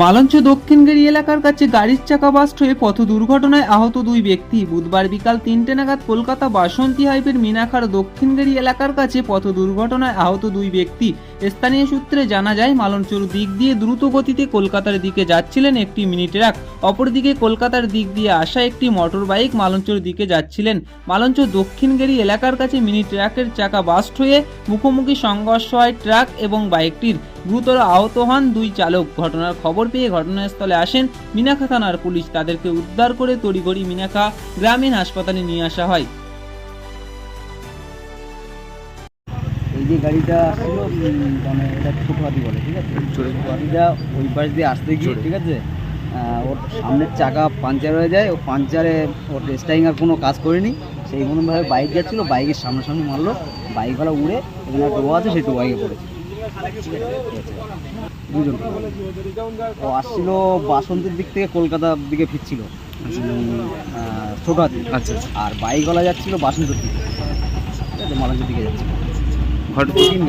মালঞ্চ দক্ষিণগেরি এলাকার কাছে গাড়ির চাকা বাস্ট হয়ে পথ দুর্ঘটনায় আহত দুই ব্যক্তি। বুধবার বিকাল তিনটে নাগাদ কলকাতা বাসন্তী হাইপের মিনাখার দক্ষিণগেরি এলাকার কাছে পথ দুর্ঘটনায় আহত দুই ব্যক্তি। স্থানীয় সূত্রে জানা যায়, মালঞ্চর দিক দিয়ে দ্রুত গতিতে কলকাতার দিকে যাচ্ছিলেন একটি মিনি ট্রাক। অপরদিকে কলকাতার দিক দিয়ে আসা একটি মোটর বাইক মালঞ্চর দিকে যাচ্ছিলেন। মালঞ্চ দক্ষিণগেরি এলাকার কাছে মিনি ট্রাকের চাকা বাস্ট হয়ে মুখোমুখি সংঘর্ষ হয় ট্রাক এবং বাইকটির। গুরুতর আহত হন দুই চালক। ঘটনার খবর পেয়ে ঘটনাস্থলে আসেন মিনাখা থানার পুলিশ। তাদেরকে উদ্ধার করে তড়িঘড়ি মিনাখা গ্রামীণ হাসপাতালে নিয়ে আসা হয়। এই যে গাড়িটা ছিল উম, মানে এটা ছোটো হাতি বলে ঠিক আছে? ছোটো হাতিটা ওই পাশ দিয়ে আসতে গিয়ে ঠিক আছে? ওর সামনের চাকা পাঞ্চার হয়ে যায়। ও পাঞ্চারে ওর স্টাইং আর কোনো কাজ করেনি। সেই মতনভাবে বাইক যাচ্ছিল বাইকের সামনাসামনি মারলো। বাইকওয়ালা উড়ে এখানে ডোয়া আছে সেই ডোয়াইকে পড়েছে। দুজন ও আসছিল বাসন্তীর দিক থেকে কলকাতার দিকে ফিরছিল। ছোট হাতি আচ্ছা আর বাইকওয়ালা যাচ্ছিল বাসন্তীর দিকে। ঠিক আছে মালাঞ্চের দিকে যাচ্ছিল। ঘটনা তিন